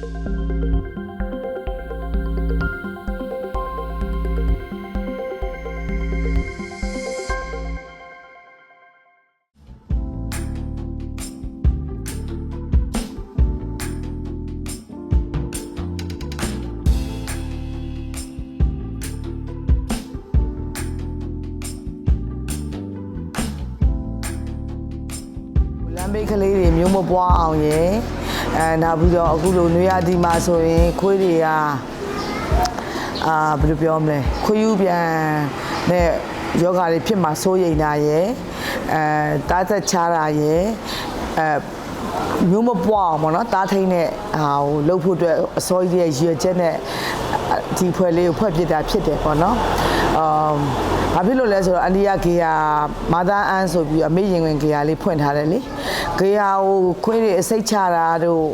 လမ်းဘေးကလေးတွေမျိုးမပွားအောင်ရယ် အဲနောက်ပြီးတော့အခုလိုနွေရာသီမှာဆိုရင်ခွေးတွေကအာဘယ်လိုပြောမလဲခွေးယူပြန်နဲ့ယောဂါတွေဖြစ်မှာစိုးရိမ်တာရယ်အဲတားသက်ချတာရယ်အဲမျိုးမပွားအောင်ပေါ့နော်တားထိန်တဲ့ဟာကိုလှုပ်ဖို့အတွက်အစောကြီးရဲ့ရည်ရွယ်ချက်နဲ့ဒီဖွဲ့လေးကိုဖွဲ့ပြစ်တာဖြစ်တယ်ပေါ့နော်အမ် ဘာဖြစ်လို့လဲဆိုတော့အန်ဒီယာဂေယာမာသာအန်ဆိုပြီးအမေရင်ဝင်ဂေယာလေးဖွင့်ထားတယ်လေဂေယာကိုခွေးတွေအစိတ်ချတာတို့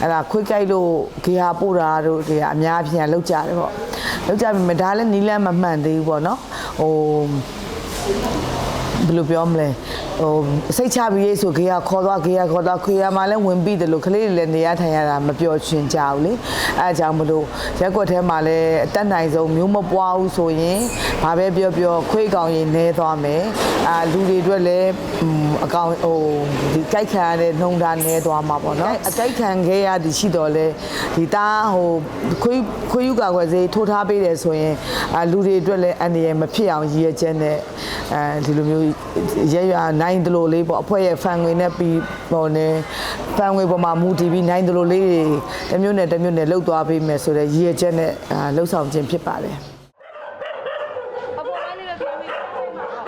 အဲ့ဒါခွေးကြိုက်လို့ဂေယာပို့တာတို့တွေကအများအပြားလောက်ကြတယ်ပေါ့လောက်ကြပြီမဒါလည်းနီးလန်းမမှန်သေးဘူးပေါ့နော်ဟို ဘယ်လိုပြောမလဲဟိုစိတ်ချပြီးရေးဆိုခေရခေါ်သွားခေရခေါ်သွားခေရမှလည်းဝင်ပြီးတယ်လို့ကလေးတွေလည်းနေရထိုင်ရတာမပြောချင်ကြဘူးလေအဲအကြောင်းမလို့ရက်ကွက်ထဲမှာလည်းအတက်နိုင်ဆုံးမျိုးမပွားဘူးဆိုရင်ဘာပဲပြောပြောခွေးကောင်ရင်နဲသွားမယ်အာလူတွေအတွက်လည်းอืมအကောင်ဟိုဒီကြိုက်ခံရတဲ့နှုံတာနဲသွားမှာပေါ့နော်အကြိုက်ခံခဲ့ရသည်ရှိတော့လေဒီသားဟိုခွေးခွေးယူကာကွယ်စေးထိုးထားပေးတယ်ဆိုရင်အာလူတွေအတွက်လည်းအန္တရာယ်မဖြစ်အောင်ရည်ရွယ်ချက်နဲ့အဲဒီလိုမျိုးရရနိုင်တလို့လေးပေါ့အဖွဲ့ရဲ့ဖန်ငွေနဲ့ပြီးပေါ့နေဖန်ငွေပေါ်မှာမူတည်ပြီးနိုင်တလို့လေးတွေတစ်မျိုးနဲ့တစ်မျိုးနဲ့လှုပ်သွားပေးမယ်ဆိုတဲ့ရည်ရွယ်ချက်နဲ့အာလှုပ်ဆောင်ခြင်းဖြစ်ပါတယ်အပေါ်ပိုင်းလေးပဲပြောပြီး နောက်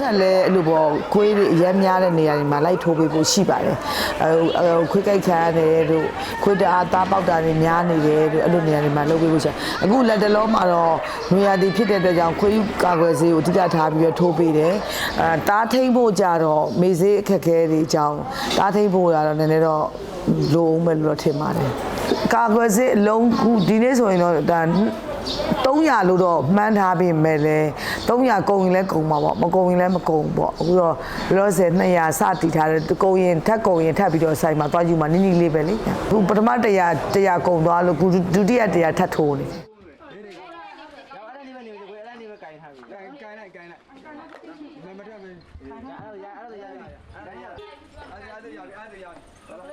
ထပ်လည်းအဲ့လိုပေါ့ခွေးတွေအများများတဲ့နေရာတွေမှာလိုက်ထိုးပေးဖို့ရှိပါတယ်အဲဟိုခွေးကြိုက်ခံရတယ်တို့ခွေးတအားသားပေါက်တာတွေများနေတယ်တို့အဲ့လိုနေရာတွေမှာလုပ်ပေးဖို့ရှိတယ်အခုလက်တလုံးမှာတော့နွေရာသီဖြစ်တဲ့အတွက်ကြောင့်ခွေးကာကွယ်ဆေးကိုအဓိကထားပြီးတော့ထိုးပေးတယ်အဲတားထိန်ဖို့ကြတော့မေဆေးအခက်အခဲတွေအကြောင်းတားထိန်ဖို့ရတော့နည်းနည်းတော့လိုအောင်ပဲလို့တော့ထင်ပါတယ်ကာကွယ်ဆေးအလုံးခုဒီနေ့ဆိုရင်တော့ဒါ300လို့တော့မှန်းထားပေမဲ့လည်း 300ကုန်ရင်လည်းကုန်မှာပေါ့မကုန်ရင်လည်းမကုန်ပေါ့အခုတော့လောဆယ်200စတည်ထားတယ်ကုန်ရင်ထပ်ကုန်ရင်ထပ်ပြီးတော့ဆိုင်မှာသွားယူမှာနိနိလေးပဲလေအခုပထမ100 100ကုန်သွားလို့ခုဒုတိယ100ထပ်ထိုးနေအဲ့ဒါနေပဲနေပဲအဲ့ဒါနေပဲကင်ထားပြီကင်ကင်လိုက်ကင်လိုက်မမထွက်ဘူးအဲ့ဒါရအဲ့ဒါရအဲ့ဒါရအဲ့ဒါရ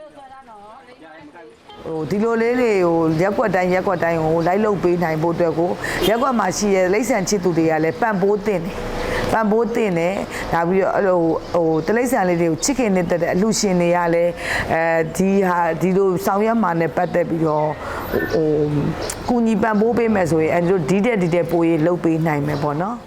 ဟိုဒီလိုလေးတွေကိုရက်ကွက်တိုင်းရက်ကွက်တိုင်းကိုလိုက်လုပ်ပေးနိုင်ဖို့အတွက်ကိုရက်ကွက်မှာရှိတဲ့လိမ့်ဆန်ချစ်သူတွေကလည်းပံ့ပိုးတင်တယ်ပံ့ပိုးတင်တယ်ဒါပြီးတော့အဲ့လိုဟိုတလိမ့်ဆန်လေးတွေကိုချစ်ခင်နေတဲ့အလှရှင်တွေကလည်းအဲဒီဟာဒီလိုဆောင်ရွက်မှာနဲ့ပတ်သက်ပြီးတော့ဟိုကူညီပံ့ပိုးပေးမယ်ဆိုရင်အဲ့လိုဒီတဲ့ဒီတဲ့ပိုးရေးလုပ်ပေးနိုင်မယ်ပေါ့နော်